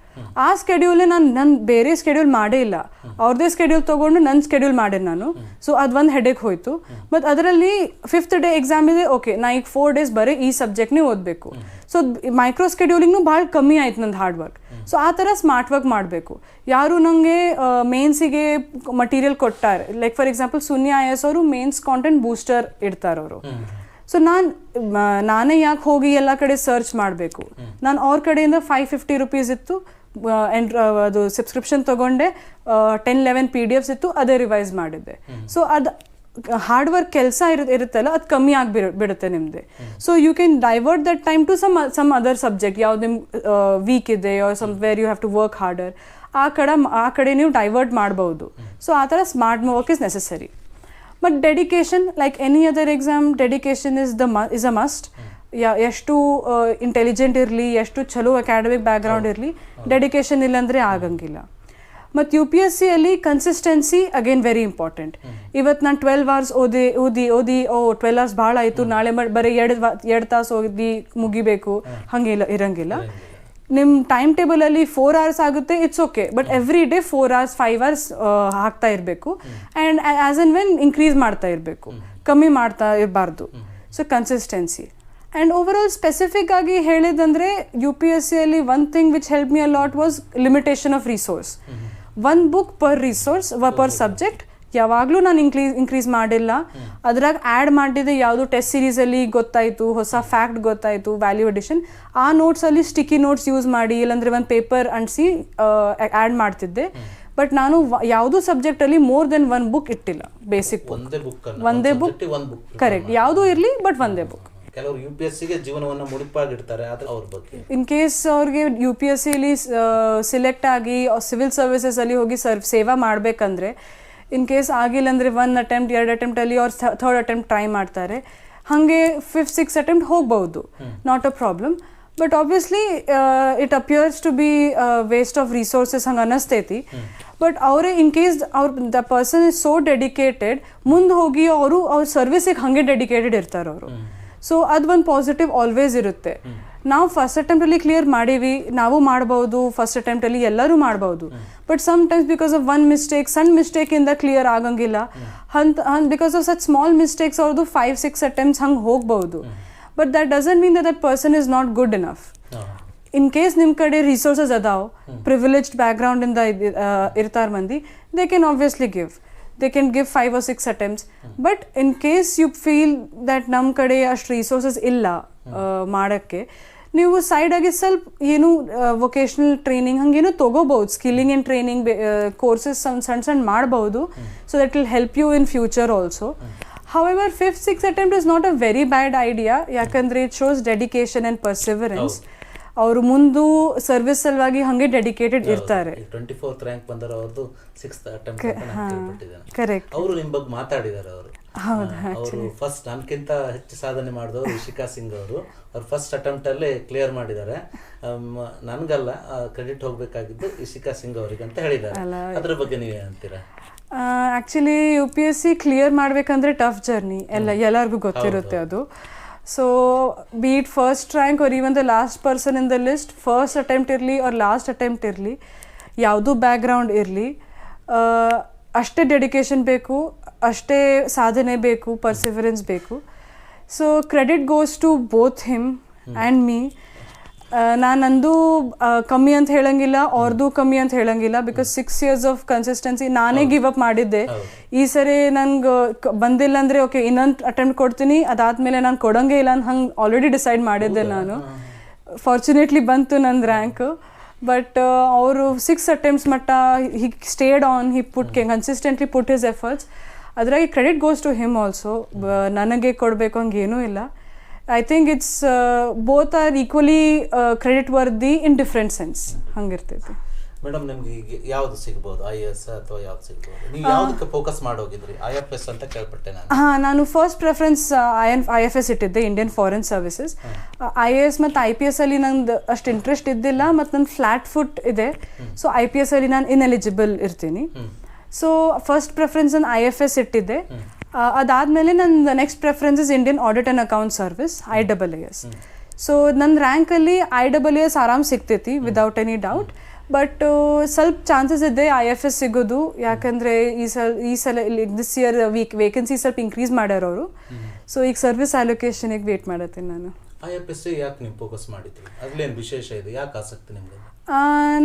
ಆ ಸ್ಕೆಡ್ಯೂಲ್ ನಾನು ನನ್ನ ಬೇರೆ ಸ್ಕೆಡ್ಯೂಲ್ ಮಾಡೇ ಇಲ್ಲ. ಅವ್ರದೇ ಸ್ಕೆಡ್ಯೂಲ್ ತೊಗೊಂಡು ನನ್ನ ಸ್ಕೆಡ್ಯೂಲ್ ಮಾಡಿದೆ ನಾನು. ಸೊ ಅದು ಒಂದು ಹೆಡೇಕ್ ಹೋಯಿತು. ಬಟ್ ಅದರಲ್ಲಿ ಫಿಫ್ತ್ ಡೇ ಎಕ್ಸಾಮ್ ಇದೆ ಓಕೆ ನಾ ಈಗ ಫೋರ್ ಡೇಸ್ ಬರೀ ಈ ಸಬ್ಜೆಕ್ಟ್ನೇ ಓದಬೇಕು. ಸೊ ಮೈಕ್ರೋ ಸ್ಕೆಡ್ಯೂಲಿಂಗ್ನು ಭಾಳ ಕಮ್ಮಿ ಆಯ್ತು ನಂದು ಹಾರ್ಡ್ ವರ್ಕ್ ಸೊ ಆ ಥರ ಸ್ಮಾರ್ಟ್ ವರ್ಕ್ ಮಾಡಬೇಕು. ಯಾರು ನನಗೆ ಮೇನ್ಸಿಗೆ ಮಟೀರಿಯಲ್ ಕೊಟ್ಟಾರೆ. ಲೈಕ್ ಫಾರ್ ಎಕ್ಸಾಂಪಲ್ ಸುನಿ ಐ ಎಸ್ ಅವರು ಮೇನ್ಸ್ ಕಾಂಟೆಂಟ್ ಬೂಸ್ಟರ್ ಇಡ್ತಾರೆ ಅವರು. ಸೊ ನಾನು ನಾನೇ ಯಾಕೆ ಹೋಗಿ ಎಲ್ಲ ಕಡೆ ಸರ್ಚ್ ಮಾಡಬೇಕು? ನಾನು ಅವ್ರ ಕಡೆಯಿಂದ ಫೈವ್ ಫಿಫ್ಟಿ ರುಪೀಸ್ ಇತ್ತು. ಎಂಡ್ ಅದು ಸಬ್ಸ್ಕ್ರಿಪ್ಷನ್ ತೊಗೊಂಡೆ ten eleven P D Fs ಇತ್ತು ಅದೇ ರಿವೈಸ್ ಮಾಡಿದ್ದೆ. ಸೊ ಅದು ಹಾರ್ಡ್ ವರ್ಕ್ ಕೆಲಸ ಇರು ಇರುತ್ತಲ್ಲ ಅದು ಕಮ್ಮಿ ಆಗಿ ಬಿಡುತ್ತೆ ನಿಮ್ಮದು so you can divert that time to some some other subject ಯಾವ್ದು ನಿಮ್ಮ ವೀಕ್ ಇದೆ somewhere you have to work harder ಆ ಕಡೆ ಆ ಕಡೆ ನೀವು ಡೈವರ್ಟ್ ಮಾಡ್ಬೋದು. ಸೊ ಆ ಥರ smart work is necessary but dedication like any other exam dedication is the ಮ ಇಸ್ ಅ ಮಸ್ಟ್ ಯಾ ಎಷ್ಟು ಇಂಟೆಲಿಜೆಂಟ್ ಇರಲಿ ಎಷ್ಟು ಚಲೋ ಅಕಾಡೆಮಿಕ್ ಬ್ಯಾಕ್ಗ್ರೌಂಡ್ ಇರಲಿ ಡೆಡಿಕೇಶನ್ ಇಲ್ಲಾಂದರೆ ಆಗಂಗಿಲ್ಲ. ಮತ್ತು ಯು ಪಿ ಎಸ್ ಸಿಯಲ್ಲಿ ಕನ್ಸಿಸ್ಟೆನ್ಸಿ ಅಗೇನ್ ವೆರಿ ಇಂಪಾರ್ಟೆಂಟ್ ಇವತ್ತು ನಾನು ಟ್ವೆಲ್ವ್ ಅವರ್ಸ್ ಓದಿ ಓದಿ ಓದಿ ಓ ಟ್ವೆಲ್ ಅವರ್ಸ್ ಭಾಳ ಆಯಿತು ನಾಳೆ ಮ ಬರೀ ಎರಡು ಎರಡು ತಾಸು ಓದಿ ಮುಗಿಬೇಕು ಹಾಗೆಲ್ಲ ಇರಂಗಿಲ್ಲ. ನಿಮ್ಮ ಟೈಮ್ ಟೇಬಲಲ್ಲಿ ಫೋರ್ ಅವರ್ಸ್ ಆಗುತ್ತೆ it's okay but every day four hours five hours ಹಾಕ್ತಾ ಇರಬೇಕು. And as and when increase ಮಾಡ್ತಾ ಇರಬೇಕು. ಕಮ್ಮಿ ಮಾಡ್ತಾ ಇರಬಾರ್ದು. So consistency and overall specific ಆಗಿ ಹೇಳಿದಂದರೆ ಯು ಪಿ ಎಸ್ ಸಿಯಲ್ಲಿ one thing which help me a lot was limitation of resource one book per resource per subject ಯಾವಾಗಲೂ ನಾನು ಇನ್ಕ್ರೀಸ್ ಇನ್ಕ್ರೀಸ್ ಮಾಡಿಲ್ಲ. ಅದ್ರಾಗ ಆ್ಯಡ್ ಮಾಡಿದ್ದೆ ಯಾವುದು ಟೆಸ್ಟ್ ಸೀರೀಸಲ್ಲಿ ಗೊತ್ತಾಯಿತು ಹೊಸ ಫ್ಯಾಕ್ಟ್ ಗೊತ್ತಾಯಿತು ವ್ಯಾಲ್ಯೂ ಅಡಿಷನ್ ಆ ನೋಟ್ಸಲ್ಲಿ ಸ್ಟಿಕ್ಕಿ ನೋಟ್ಸ್ ಯೂಸ್ ಮಾಡಿ ಇಲ್ಲಾಂದರೆ ಒಂದು ಪೇಪರ್ ಅಂಟಿಸಿ ಆ್ಯಡ್ ಮಾಡ್ತಿದ್ದೆ. ಬಟ್ ನಾನು ಯಾವುದೂ ಸಬ್ಜೆಕ್ಟಲ್ಲಿ ಮೋರ್ ದೆನ್ ಒನ್ ಬುಕ್ ಇಟ್ಟಿಲ್ಲ ಬೇಸಿಕ್? ಒಂದು ಬುಕ್ ಕರೆಕ್ಟ್ ಯಾವುದೂ ಇರಲಿ ಬಟ್ ಒಂದೇ ಬುಕ್ ಕೆಲವರು ಯು ಪಿ ಎಸ್ ಸಿಗೆ ಜೀವನವನ್ನು ಮುಡಿಪಾಗಿಡ್ತಾರೆ ಆದ್ರೆ ಅವ್ರ ಬಗ್ಗೆ. ಇನ್ ಕೇಸ್ ಅವ್ರಿಗೆ ಯು ಪಿ ಎಸ್ ಸಿಲಿ ಸಿಲೆಕ್ಟ್ ಆಗಿ ಸಿವಿಲ್ ಸರ್ವಿಸಸಲ್ಲಿ ಹೋಗಿ ಸರ್ವ್ ಸೇವಾ ಮಾಡಬೇಕಂದ್ರೆ ಇನ್ ಕೇಸ್ ಆಗಿಲ್ಲ ಅಂದರೆ ಒನ್ ಅಟೆಂಪ್ಟ್ ಎರಡು ಅಟೆಂಪ್ಟಲ್ಲಿ ಅವ್ರು ಥರ್ಡ್ ಅಟೆಂಪ್ಟ್ ಟ್ರೈ ಮಾಡ್ತಾರೆ. ಹಾಗೆ ಫಿಫ್ತ್ ಸಿಕ್ಸ್ ಅಟೆಂಪ್ಟ್ ಹೋಗ್ಬೋದು not a problem but obviously it appears to be waste of resources ಹಂಗೆ ಅನ್ನಿಸ್ತೈತಿ ಬಟ್ ಅವರೇ ಇನ್ ಕೇಸ್ ಅವ್ರ the person is so dedicated ಮುಂದೆ ಹೋಗಿ ಅವರು ಅವ್ರ ಸರ್ವಿಸಿಗೆ ಹಾಗೆ ಡೆಡಿಕೇಟೆಡ್ ಇರ್ತಾರೆ ಅವರು. ಸೊ ಅದು ಒಂದು ಪಾಸಿಟಿವ್ ಆಲ್ವೇಸ್ ಇರುತ್ತೆ. ನಾವು ಫಸ್ಟ್ ಅಟೆಂಪ್ಟಲ್ಲಿ ಕ್ಲಿಯರ್ ಮಾಡೀವಿ ನಾವು ಮಾಡ್ಬೋದು ಫಸ್ಟ್ ಅಟೆಂಪ್ಟಲ್ಲಿ ಎಲ್ಲರೂ ಮಾಡ್ಬೋದು. But sometimes because of one mistake ಸಣ್ಣ ಮಿಸ್ಟೇಕಿಂದ ಕ್ಲಿಯರ್ ಆಗಂಗಿಲ್ಲ. ಅಂತ because of such small mistakes ಅವ್ರದ್ದು ಫೈವ್ ಸಿಕ್ಸ್ ಅಟೆಂಪ್ಟ್ಸ್ ಹಂಗೆ ಹೋಗ್ಬೋದು. But that doesn't mean that person is not good enough in case ನಿಮ್ಮ ಕಡೆ ರಿಸೋರ್ಸಸ್ ಅದಾವ ಪ್ರಿವಿಲೇಜ್ಡ್ ಬ್ಯಾಕ್ಗ್ರೌಂಡಿಂದ ಇರ್ತಾರೆ ಮಂದಿ they can obviously give they can give five or six attempts but in case you feel that ನಮ್ಮ ಕಡೆ ಅಷ್ಟು resources ಇಲ್ಲ ಮಾಡೋಕ್ಕೆ ನೀವು ಸೈಡಾಗಿ ಸ್ವಲ್ಪ ಏನು ವೊಕೇಶ್ನಲ್ ಟ್ರೈನಿಂಗ್ ಹಂಗೇನು ತೊಗೋಬೋದು ಸ್ಕಿಲ್ಲಿಂಗ್ ಆ್ಯಂಡ್ ಟ್ರೈನಿಂಗ್ ಕೋರ್ಸಸ್ ಸಣ್ಣ ಸಣ್ಣ ಸಣ್ಣ ಮಾಡ್ಬೋದು so that will help you in future also however fifth six attempt is not a very bad idea ಯಾಕಂದ್ರೆ it shows dedication and perseverance ಅವರು ಮುಂದು ಸರ್ವಿಸ್ ಸಲುವಾಗಿ ಹಂಗೆ ಡೆಡಿಕೇಟೆಡ್ ಇರ್ತಾರೆ. ಟ್ವೆಂಟಿ ಫೋರ್ತ್ ರ್ಯಾಂಕ್ ಬಂದರ ಅವ್ರದ್ದು ಸಿಕ್ಸ್ತ್ ಅಟೆಂಪ್ಟ್ ಕರೆಕ್ಟ್ ಅವರು ನಿಮ್ಮ ಬಗ್ಗೆ ಮಾತಾಡಿದ್ದಾರೆ ಅವರು. ಅವರು ಫಸ್ಟ್ ನನ್ಕಿಂತ ಹೆಚ್ಚು ಸಾಧನೆ ಮಾಡಿದವರು ರಿಷಿಕಾ ಸಿಂಗ್ ಅವರು. ಅವ್ರು ಫಸ್ಟ್ ಅಟೆಂಪ್ಟ್ ಅಲ್ಲೇ ಕ್ಲಿಯರ್ ಮಾಡಿದ್ದಾರೆ ನನ್ಗಲ್ಲ ಕ್ರೆಡಿಟ್ ಹೋಗ್ಬೇಕಾಗಿದ್ದು ಇಶಿಕಾ ಸಿಂಗ್ ಅವರಿಗೆ ಅಂತ ಹೇಳಿದ್ದಾರೆ. ಅದ್ರ ಬಗ್ಗೆ ನೀವೇ ಅಂತೀರಾ actually U P S C clear ಮಾಡ್ಬೇಕಂದ್ರೆ ಟಫ್ ಜರ್ನಿ ಎಲ್ಲ ಎಲ್ಲರಿಗೂ ಗೊತ್ತಿರುತ್ತೆ ಅದು. So be it first rank or even the last person in the list first attempt ಇರಲಿ ಆರ್ ಲಾಸ್ಟ್ ಅಟೆಂಪ್ಟ್ ಇರಲಿ ಯಾವುದೂ ಬ್ಯಾಕ್ಗ್ರೌಂಡ್ ಇರಲಿ. ಅಷ್ಟೇ ಡೆಡಿಕೇಶನ್ ಬೇಕು ಅಷ್ಟೇ ಸಾಧನೆ ಬೇಕು ಪರ್ಸಿವರೆನ್ಸ್ ಬೇಕು. So credit goes to both him. And me ನಾನು ನಂದು ಕಮ್ಮಿ ಅಂತ ಹೇಳಂಗಿಲ್ಲ ಅವ್ರದ್ದು ಕಮ್ಮಿ ಅಂತ ಹೇಳಂಗಿಲ್ಲ because six years of consistency ನಾನೇ ಗಿವ್ ಅಪ್ ಮಾಡಿದ್ದೆ. ಈ ಸರಿ ನಂಗೆ ಬಂದಿಲ್ಲ ಅಂದರೆ ಓಕೆ ಇನ್ನೊಂದು ಅಟೆಂಪ್ಟ್ ಕೊಡ್ತೀನಿ ಅದಾದಮೇಲೆ ನಾನು ಕೊಡಂಗೆ ಇಲ್ಲ ಅಂತ ಹಂಗೆ ಆಲ್ರೆಡಿ ಡಿಸೈಡ್ ಮಾಡಿದ್ದೆ ನಾನು. ಫಾರ್ಚುನೇಟ್ಲಿ ಬಂತು ನನ್ನ ರ್ಯಾಂಕ್ ಬಟ್ ಅವರು ಸಿಕ್ಸ್ ಅಟೆಂಪ್ಟ್ಸ್ ಮಟ್ಟ he stayed on he put consistently put his efforts ಅದ್ರಾಗೆ credit goes to him also ನನಗೆ ಕೊಡಬೇಕು ಹಂಗೇನೂ ಇಲ್ಲ. I think it's both are equally credit worthy in different sense ಹಂಗಿರ್ತೈತಿ. Madam ನಿಮ್ಗೆ ಈಗ ಯಾವ್ದು ಸಿಗ್ಬೋದು? ಐ ಎಸ್ ಅಥವಾ ಯಾವ್ದು ಸಿಗ್ಬೋದು? ನೀವು ಯಾವ್ದಕ್ಕೆ ಫೋಕಸ್ ಮಾಡೋಗಿದ್ರಿ? ಐ ಎಫ್ ಎಸ್ ಅಂತ ಕೇಳ್ಪಟ್ಟೆ ನಾನು. ಹಾಂ ನಾನು first preference I N I F S ಇಟ್ಟಿದ್ದೆ Indian foreign services I A S ಮತ್ತು ಐ ಪಿ ಎಸ್ ಅಲ್ಲಿ ನಂದು ಅಷ್ಟು ಇಂಟ್ರೆಸ್ಟ್ ಇದ್ದಿಲ್ಲ ಮತ್ತು ನನ್ನ ಫ್ಲಾಟ್ ಫುಟ್ ಇದೆ. ಸೊ ಐ ಪಿ ಎಸ್ ಅಲ್ಲಿ ನಾನು ಇನ್ಎಲಿಜಿಬಲ್ ಇರ್ತೀನಿ. ಸೊ ಫಸ್ಟ್ ಪ್ರೆಫರೆನ್ಸ್ ನಾನು ಐ ಎಫ್ ಎಸ್ ಇಟ್ಟಿದ್ದೆ. ಅದಾದಮೇಲೆ ನನ್ನ next preference is Indian audit and account service I double A S so ನನ್ನ ರ್ಯಾಂಕಲ್ಲಿ ಐ ಡಬಲ್ ಎಸ್ ಆರಾಮ್ ಸಿಗ್ತೈತಿ ವಿದೌಟ್ ಎನಿ ಡೌಟ್ ಬಟ್ ಸ್ವಲ್ಪ ಚಾನ್ಸಸ್ ಇದೆ ಐ ಎಫ್ ಎಸ್ ಸಿಗೋದು. ಯಾಕಂದರೆ ಈ ಸಲ ಈ ಸಲ ಇಲ್ಲಿ ದಿಸ್ ಇಯರ್ ವೀಕ್ ವೇಕೆನ್ಸಿ ಸ್ವಲ್ಪ ಇನ್ಕ್ರೀಸ್ ಮಾಡ್ಯಾರ ಅವರು. ಸೊ ಈಗ ಸರ್ವಿಸ್ ಅಲೋಕೇಶನಿಗೆ ವೇಟ್ ಮಾಡತ್ತೀನಿ ನಾನು. ಐ ಎಫ್ ಎಸ್ ಯಾಕೆ ನೀವು ಫೋಕಸ್ ಮಾಡಿದ್ರಿ? ಅದ್ಲೇನು ವಿಶೇಷ ಇದೆ? ಯಾಕೆ ಆಸಕ್ತಿ ನಿಮ್ಗೆ?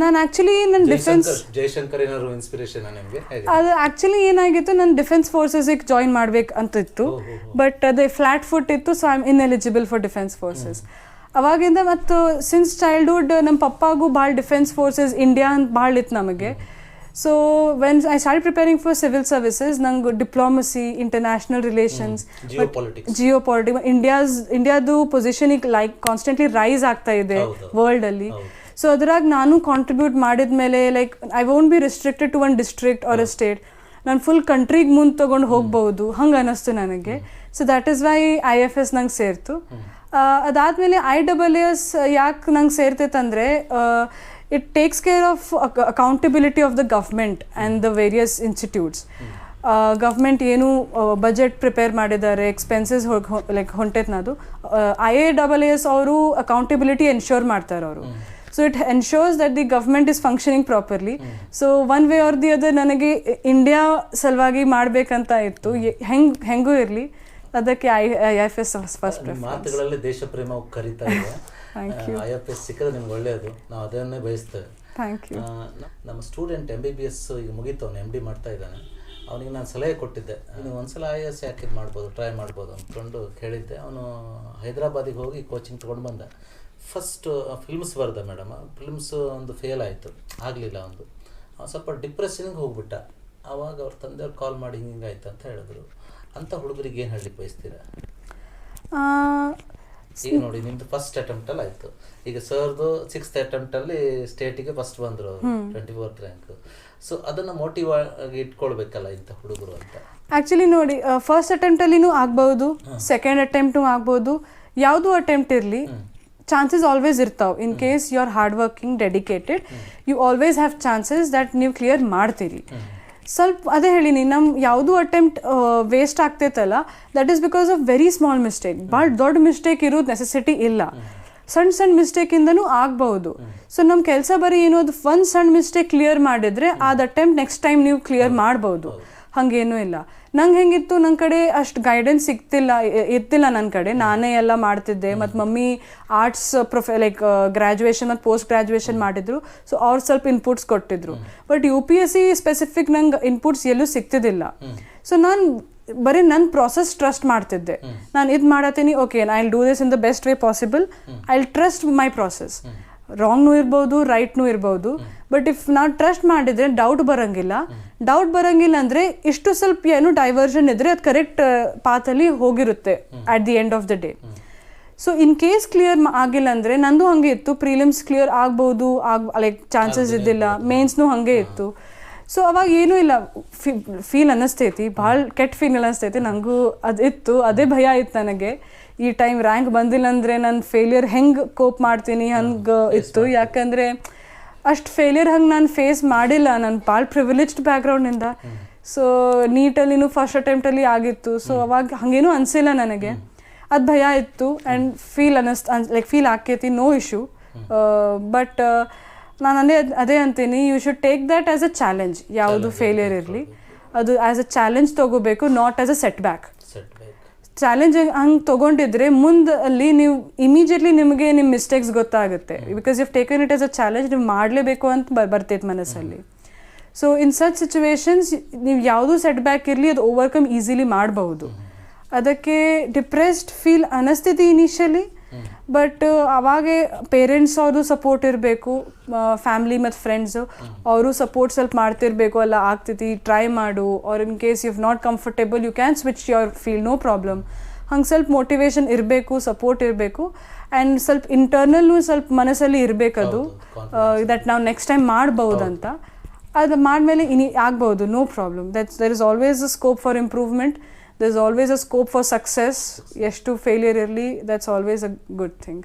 ನಾನು ಆ್ಯಕ್ಚುಲಿ ನನ್ನ ಡಿಫೆನ್ಸ್ ಜಯಶಂಕರ್ ಏನಾದ್ರು ಇನ್ಸ್ಪಿರೇಷನ್ ನಿಮ್ಗೆ? ಅದು ಆ್ಯಕ್ಚುಲಿ ಏನಾಗಿತ್ತು ನಾನು ಡಿಫೆನ್ಸ್ ಫೋರ್ಸಸ್ಗೆ ಜಾಯಿನ್ ಮಾಡ್ಬೇಕು ಅಂತ ಇತ್ತು ಬಟ್ ಅದೇ ಫ್ಲಾಟ್ ಫುಟ್ ಇತ್ತು so I am ineligible for defence forces ಅವಾಗಿಂದ ಮತ್ತು ಸಿನ್ಸ್ ಚೈಲ್ಡ್ಹುಡ್ ನಮ್ಮ ಪಪ್ಪಾಗೂ ಭಾಳ ಡಿಫೆನ್ಸ್ ಫೋರ್ಸಸ್ ಇಂಡಿಯಾ ಅಂತ ಭಾಳ ಇತ್ತು ನಮಗೆ. So when I start preparing for civil services ನಂಗೆ diplomacy international relations. Geopolitics India's ಇಂಡಿಯಾದು ಪೊಸಿಷನ್ ಈಗ ಲೈಕ್ ಕಾನ್ಸ್ಟೆಂಟ್ಲಿ ರೈಸ್ ಆಗ್ತಾ ಇದೆ. ವರ್ಲ್ಡಲ್ಲಿ. ಸೊ ಅದ್ರಾಗ ನಾನು ಕಾಂಟ್ರಿಬ್ಯೂಟ್ ಮಾಡಿದ ಮೇಲೆ like I won't be restricted to one district or a state ನಾನು ಫುಲ್ ಕಂಟ್ರಿಗೆ ಮುಂದೆ ತೊಗೊಂಡು ಹೋಗ್ಬೋದು. ಹಂಗೆ ಅನ್ನಿಸ್ತು ನನಗೆ. So that is why I F S ನಂಗೆ ಸೇರ್ತು. ಅದಾದಮೇಲೆ ಐ ಡಬಲ್ ಎಸ್ ಯಾಕೆ ನಂಗೆ ಸೇರ್ತೈತಂದರೆ it takes care of accountability of the government and the various institutes government ಏನು ಬಜೆಟ್ ಪ್ರಿಪೇರ್ ಮಾಡಿದ್ದಾರೆ ಎಕ್ಸ್ಪೆನ್ಸಸ್ ಲೈಕ್ ಹೊಂಟೈತೆ ಅದು ಐ ಎ ಡಬಲ್ ಎಸ್ ಅವರು ಅಕೌಂಟಬಿಲಿಟಿ ಎನ್ಶೋರ್ ಮಾಡ್ತಾರೆ ಅವರು. So it ensures that the government is functioning properly so one way or the other ನನಗೆ India ಸಲುವಾಗಿ ಮಾಡಬೇಕಂತ ಇತ್ತು. ಹೆಂಗ್ ಹೆಂಗೂ ಇರಲಿ. ಅದಕ್ಕೆ I I F S first ಮಾತುಗಳಲ್ಲಿ ದೇಶ ಪ್ರೇಮ ಕರಿತಾ ಇದೆ. ಐ ಎಫ್ ಎಸ್ ಸಿಕ್ಕದ್ರೆ ನಿಮ್ಗೆ ಒಳ್ಳೆಯದು ನಾವು ಅದನ್ನೇ ಬಯಸ್ತೇವೆ. ಥ್ಯಾಂಕ್ ಯು ನಮ್ಮ student M B B S ಈಗ ಮುಗೀತು. ಅವನು ಎಂ ಡಿ ಮಾಡ್ತಾ ಇದ್ದಾನೆ. ಅವನಿಗೆ ನಾನು ಸಲಹೆ ಕೊಟ್ಟಿದ್ದೆ. ನೀವು ಒಂದ್ಸಲ ಐ ಎಸ್ ಯಾಕೆ ಮಾಡ್ಬೋದು ಟ್ರೈ ಮಾಡ್ಬೋದು ಅಂದ್ಕೊಂಡು ಕೇಳಿದ್ದೆ. ಅವನು ಹೈದರಾಬಾದಿಗೆ ಹೋಗಿ ಕೋಚಿಂಗ್ ತೊಗೊಂಡು ಬಂದ. ಫಸ್ಟ್ ಫಿಲ್ಮ್ಸ್ ಬರ್ದ ಮೇಡಮ್. ಫಿಲ್ಮ್ಸ್ ಒಂದು ಫೇಲ್ ಆಯಿತು. ಆಗಲಿಲ್ಲ ಒಂದು. ಸ್ವಲ್ಪ ಡಿಪ್ರೆಷನ್ಗೆ ಹೋಗ್ಬಿಟ್ಟ. ಆವಾಗ ಅವ್ರ ತಂದೆಯವ್ರು ಕಾಲ್ ಮಾಡಿ ಹಿಂಗೆ ಆಯ್ತು ಅಂತ ಹೇಳಿದ್ರು. ಅಂತ ಹುಡುಗರಿಗೆ ಏನು ಹೇಳಲಿಕ್ಕೆ ಬಯಸ್ತೀರಾ? ಈಗ ನೋಡಿ ನಿಮ್ದು ಫಸ್ಟ್ ಅಟೆಂಪ್ಟ್ ಅಲ್ಲಿ ಆಯ್ತು. ಈಗ ಸರ್ದು ಸಿಕ್ಸ್ತ್ ಅಟೆಂಪ್ಟಲ್ಲಿ ಸ್ಟೇಟಿಗೆ ಫಸ್ಟ್ ಬಂದ್ರು ಟ್ವೆಂಟಿ ಫೋರ್ತ್ ರ್ಯಾಂಕ್ ಸೊ ಅದನ್ನ ಮೋಟಿವ್ ಆಗಿ ಇಟ್ಕೊಳ್ಬೇಕಲ್ಲ ಇಂಥ ಹುಡುಗರು ಅಂತ. ಆ್ಯಕ್ಚುಲಿ ನೋಡಿ ಫಸ್ಟ್ ಅಟೆಂಪ್ಟಲ್ಲಿನೂ ಆಗ್ಬೋದು ಸೆಕೆಂಡ್ ಅಟೆಂಪ್ಟು ಆಗ್ಬೋದು. ಯಾವುದು ಅಟೆಂಪ್ಟ್ ಇರಲಿ ಚಾನ್ಸಸ್ ಆಲ್ವೇಸ್ ಇರ್ತಾವೆ. In case you are hard working dedicated you always have chances that ನೀವು ಕ್ಲಿಯರ್ ಮಾಡ್ತೀರಿ. ಸ್ವಲ್ಪ ಅದೇ ಹೇಳಿನಿ ನಮ್ಮ ಯಾವುದೂ attempt waste ಆಗ್ತೈತಲ್ಲ that is because of very small mistake ಭಾಳ ದೊಡ್ಡ ಮಿಸ್ಟೇಕ್ ಇರೋದು ನೆಸೆಸಿಟಿ ಇಲ್ಲ. ಸಣ್ಣ ಸಣ್ಣ ಮಿಸ್ಟೇಕಿಂದನೂ ಆಗ್ಬಹುದು ಸೊ ನಮ್ಮ ಕೆಲಸ ಬರೀ ಏನು ಒಂದು ಸಣ್ಣ ಮಿಸ್ಟೇಕ್ ಕ್ಲಿಯರ್ ಮಾಡಿದ್ರೆ ಅದು ಅಟೆಂಪ್ಟ್ ನೆಕ್ಸ್ಟ್ ಟೈಮ್ ನೀವು ಕ್ಲಿಯರ್ ಮಾಡ್ಬೋದು. ಹಾಗೇನೂ ಇಲ್ಲ. ನಂಗೆ ಹೆಂಗಿತ್ತು ನನ್ನ ಕಡೆ ಅಷ್ಟು ಗೈಡೆನ್ಸ್ ಸಿಗ್ತಿಲ್ಲ ಇರ್ತಿಲ್ಲ ನನ್ನ ಕಡೆ. ನಾನೇ ಎಲ್ಲ ಮಾಡ್ತಿದ್ದೆ. ಮತ್ತು mummy arts prof like graduation ಮತ್ತು ಪೋಸ್ಟ್ ಗ್ರ್ಯಾಜುಯೇಷನ್ ಮಾಡಿದ್ರು. ಸೊ ಅವ್ರು ಸ್ವಲ್ಪ ಇನ್ಪುಟ್ಸ್ ಕೊಟ್ಟಿದ್ರು. But U P S C specific ನಂಗೆ ಇನ್ಪುಟ್ಸ್ ಎಲ್ಲೂ ಸಿಗ್ತಿದ್ದಿಲ್ಲ. ಸೊ ನಾನು ಬರೀ ನನ್ನ ಪ್ರಾಸೆಸ್ ಟ್ರಸ್ಟ್ ಮಾಡ್ತಿದ್ದೆ. ನಾನು ಇದು ಮಾಡತ್ತೀನಿ okay I will do this in the best way possible I will trust my process ರಾಂಗ್ನೂ ಇರ್ಬೋದು ರೈಟ್ನೂ ಇರ್ಬೋದು. ಬಟ್ ಇಫ್ ನಾನು ಟ್ರಸ್ಟ್ ಮಾಡಿದ್ರೆ ಡೌಟ್ ಬರಂಗಿಲ್ಲ. ಡೌಟ್ ಬರೋಂಗಿಲ್ಲ ಅಂದರೆ ಇಷ್ಟು ಸ್ವಲ್ಪ ಏನು ಡೈವರ್ಷನ್ ಇದ್ದರೆ ಅದು ಕರೆಕ್ಟ್ ಪಾತಲ್ಲಿ ಹೋಗಿರುತ್ತೆ at the end of the day so in case clear ಆಗಿಲ್ಲ ಅಂದರೆ ನಂದು ಹಾಗೆ ಇತ್ತು. ಪ್ರಿಲಿಮ್ಸ್ ಕ್ಲಿಯರ್ ಆಗ್ಬೋದು ಆಗ ಲೈಕ್ ಚಾನ್ಸಸ್ ಇದ್ದಿಲ್ಲ. ಮೇನ್ಸ್ನು ಹಾಗೆ ಇತ್ತು. ಸೊ ಅವಾಗ ಏನೂ ಇಲ್ಲ. ಫೀಲ್ ಅನ್ನಿಸ್ತೈತಿ. ಭಾಳ ಕೆಟ್ಟ ಫೀಲ್ ಅನ್ನಿಸ್ತೈತಿ. ನನಗೂ ಅದು ಇತ್ತು. ಅದೇ ಭಯ ಇತ್ತು ನನಗೆ. ಈ ಟೈಮ್ ರ್ಯಾಂಕ್ ಬಂದಿಲ್ಲ ಅಂದರೆ ನಾನು ಫೇಲಿಯರ್ ಹೆಂಗೆ ಕೋಪ್ ಮಾಡ್ತೀನಿ? ಹಂಗೆ ಇತ್ತು. ಯಾಕಂದರೆ ಅಷ್ಟು ಫೇಲಿಯರ್ ಹಂಗೆ ನಾನು ಫೇಸ್ ಮಾಡಿಲ್ಲ. ನಾನು ಭಾಳ ಪ್ರಿವಿಲೇಜ್ಡ್ ಬ್ಯಾಕ್ಗ್ರೌಂಡಿಂದ ಸೊ ನೀಟಲ್ಲಿನೂ ಫಸ್ಟ್ ಅಟೆಂಪ್ಟಲ್ಲಿ ಆಗಿತ್ತು. ಸೊ ಅವಾಗ ಹಂಗೇನು ಅನಿಸಿಲ್ಲ ನನಗೆ. ಅದು ಭಯ ಇತ್ತು ಆ್ಯಂಡ್ ಫೀಲ್ ಅನ್ನಿಸ್ ಲೈಕ್ ಫೀಲ್ ಆಕೈತಿ ನೋ ಇಶ್ಯೂ ಬಟ್ ನಾನು ಅದೇ ಅದೇ ಅಂತೀನಿ you should take that as a challenge ಯಾವುದು ಫೇಲಿಯರ್ ಇರಲಿ. ಅದು ಆ್ಯಸ್ ಅ ಚಾಲೆಂಜ್ ತಗೋಬೇಕು not as a setback challenge ಹಂಗೆ ತೊಗೊಂಡಿದ್ರೆ ಮುಂದೆ ಅಲ್ಲಿ ನೀವು ಇಮಿಡಿಯೇಟ್ಲಿ ನಿಮಗೆ ನಿಮ್ಮ ಮಿಸ್ಟೇಕ್ಸ್ ಗೊತ್ತಾಗುತ್ತೆ. Because you taken it as a challenge ನೀವು ಮಾಡಲೇಬೇಕು ಅಂತ ಬರ್ತೈತೆ ಮನಸ್ಸಲ್ಲಿ. ಸೊ ಇನ್ ಸಚ್ ಸಿಚುವೇಶನ್ಸ್ ನೀವು ಯಾವುದೂ ಸೆಟ್ ಬ್ಯಾಕ್ ಇರಲಿ ಅದು ಓವರ್ಕಮ್ ಈಸಿಲಿ ಮಾಡಬಹುದು ಅದಕ್ಕೆ ಡಿಪ್ರೆಸ್ಡ್ ಫೀಲ್ ಅನಿಸ್ತಿದೆ ಇನಿಷಿಯಲಿ ಬಟ್ ಅವಾಗೆ ಪೇರೆಂಟ್ಸ್ ಅವ್ರದ್ದು ಸಪೋರ್ಟ್ ಇರಬೇಕು ಫ್ಯಾಮಿಲಿ ಮತ್ತು ಫ್ರೆಂಡ್ಸು ಅವರು ಸಪೋರ್ಟ್ ಸ್ವಲ್ಪ ಮಾಡ್ತಿರ್ಬೇಕು ಅಲ್ಲ ಆಗ್ತೈತಿ ಟ್ರೈ ಮಾಡು or in case you not comfortable you can switch your feel no problem ಹಂಗೆ ಸ್ವಲ್ಪ ಮೋಟಿವೇಶನ್ ಇರಬೇಕು ಸಪೋರ್ಟ್ ಇರಬೇಕು ಆ್ಯಂಡ್ ಸ್ವಲ್ಪ ಇಂಟರ್ನಲ್ಲೂ ಸ್ವಲ್ಪ ಮನಸ್ಸಲ್ಲಿ ಇರಬೇಕದು. ದಟ್ ನಾವು ನೆಕ್ಸ್ಟ್ ಟೈಮ್ ಮಾಡ್ಬೋದಂತ ಅದು ಮಾಡಿದ್ಮೇಲೆ ಇನಿ ಆಗ್ಬೋದು no problem that's there is always a scope for improvement there's always a scope for success. Yes to failure early that's always a good thing.